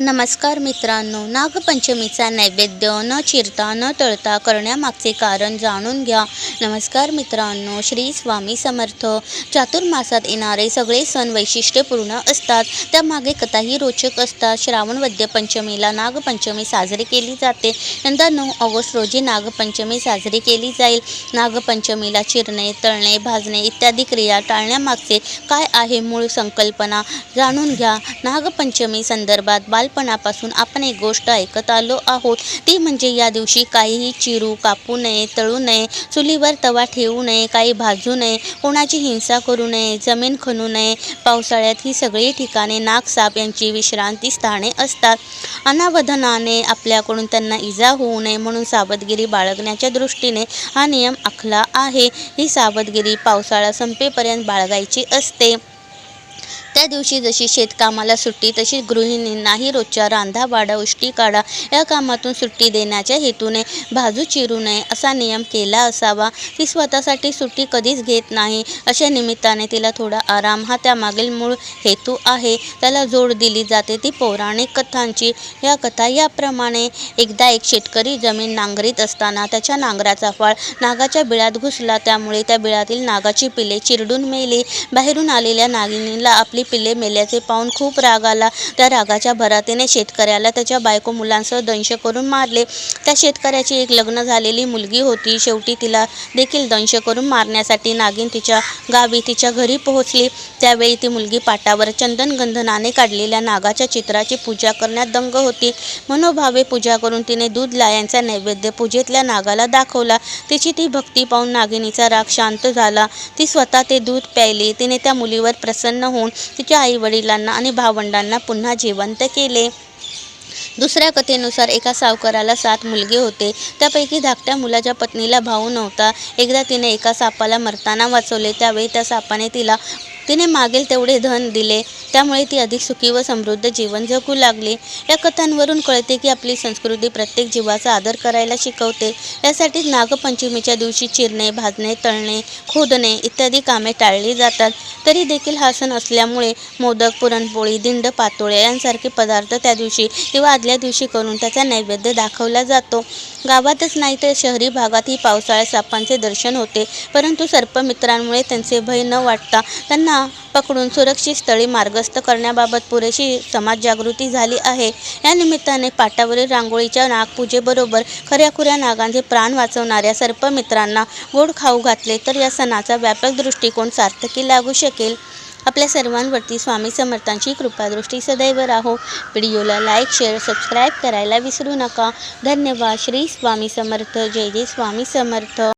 नमस्कार मित्रांनो नागपंचमीचा नैवेद्य न चिरता न तळता करण्यामागचे कारण जाणून घ्या. नमस्कार मित्रांनो श्री स्वामी समर्थ. चातुर्मासात येणारे सगळे सण वैशिष्ट्यपूर्ण असतात. त्यामागे कथाही रोचक असतात. श्रावण वद्य पंचमीला नागपंचमी साजरी केली जाते. यंदा नऊ ऑगस्ट रोजी नागपंचमी साजरी केली जाईल. नागपंचमीला चिरणे तळणे भाजणे इत्यादी क्रिया टाळण्यामागचे काय आहे मूळ संकल्पना जाणून घ्या. नागपंचमी संदर्भात बालपणापासून आपण एक गोष्ट ऐकत आलो आहोत. ती म्हणजे या दिवशी काहीही चिरू कापू नये तळू नये चुलीवर तवा ठेवू नये काही भाजू नये कोणाची हिंसा करू नये जमीन खणू नये पावसाळ्यात ही सगळी ठिकाणे नागसाप यांची विश्रांती स्थाने असतात. अनावधनाने आपल्याकडून त्यांना इजा होऊ नये म्हणून सावधगिरी बाळगण्याच्या दृष्टीने हा नियम आखला आहे. ही सावधगिरी पावसाळा संपेपर्यंत बाळगायची असते. त्या दिवशी जशी शेतकामाला सुट्टी तशी गृहिणींनाही रोजच्या रांधा वाडा उष्टी काढा या कामातून सुट्टी देण्याच्या हेतूने भाजू चिरू नये असा नियम केला असावा. ती स्वतःसाठी सुट्टी कधीच घेत नाही. अशा निमित्ताने तिला थोडा आराम हा त्यामागील मूळ हेतू आहे. त्याला जोड दिली जाते ती पौराणिक कथांची. या कथा याप्रमाणे एकदा एक शेतकरी जमीन नांगरीत असताना त्याच्या नांगराचा फाळ नागाच्या बिळात घुसला. त्यामुळे त्या बिळातील नागाची पिले चिरडून मेली. बाहेरून आलेल्या नागिनीला आपली पिले मेल्याचे पाहून खूप राग आला. त्या रागाच्या भरातीने शेतकऱ्याला त्याच्या बायको मुलांसह दंश करून मारले. त्या शेतकऱ्याची एक लग्न झालेली मुलगी होती. शेवटी तिला देखील दंश करून मारण्यासाठी नागिन तिच्या गावी तिच्या घरी पोहोचली. त्यावेळी ती मुलगी पाटावर चंदनगंधनाने काढलेल्या नागाच्या चित्राची पूजा करण्यात दंग होती. मनोभावे पूजा करून तिने दूध लायांचा नैवेद्य पूजेतल्या नागाला दाखवला. तिची ती भक्ती पाहून नागिनीचा राग शांत झाला. ती स्वतः ते दूध प्यायली. तिने त्या मुलीवर प्रसन्न होऊन तिच्या आईवडिलांना आणि भावंडांना पुन्हा जिवंत केले. दुसऱ्या कथेनुसार एका सावकाराला सात मुलगे होते. त्यापैकी धाकट्या मुलाच्या पत्नीला भाऊ नव्हता. एकदा तिने एका सापाला मरताना वाचवले. त्यावेळी त्या सापाने तिला तिने मागेल तेवढे धन दिले. त्यामुळे ती अधिक सुखी व समृद्ध जीवन जगू लागली. या कथांवरून कळते की आपली संस्कृती प्रत्येक जीवाचा आदर करायला शिकवते. यासाठीच नागपंचमीच्या दिवशी चिरणे भाजणे तळणे खोदणे इत्यादी कामे टाळली जातात. तरी देखील हा सण असल्यामुळे मोदक पुरणपोळी दिंड पातोळे यांसारखे पदार्थ त्या दिवशी किंवा आदल्या दिवशी करून त्याचा नैवेद्य दाखवला जातो. गावातच नाही तर शहरी भागातही पावसाळ्यात सापांचे दर्शन होते. परंतु सर्पमित्रांमुळे त्यांचे भय न वाटता त्यांना पकडून सुरक्षित स्थळी मार्गस्थ करण्याबाबत पुरेशी समाजजागृती झाली आहे. या निमित्ताने पाटावरील रांगोळीच्या नागपूजेबरोबर खऱ्याखुऱ्या नागांचे प्राण वाचवणाऱ्या सर्पमित्रांना गोड खाऊ घातले तर या सणाचा व्यापक दृष्टिकोन सार्थकी लागू शकेल. आपल्या सर्वांवरती स्वामी समर्थांची कृपादृष्टी सदैव राहो. व्हिडिओला लाईक शेअर सबस्क्राईब करायला विसरू नका. धन्यवाद. श्री स्वामी समर्थ. जय जय स्वामी समर्थ.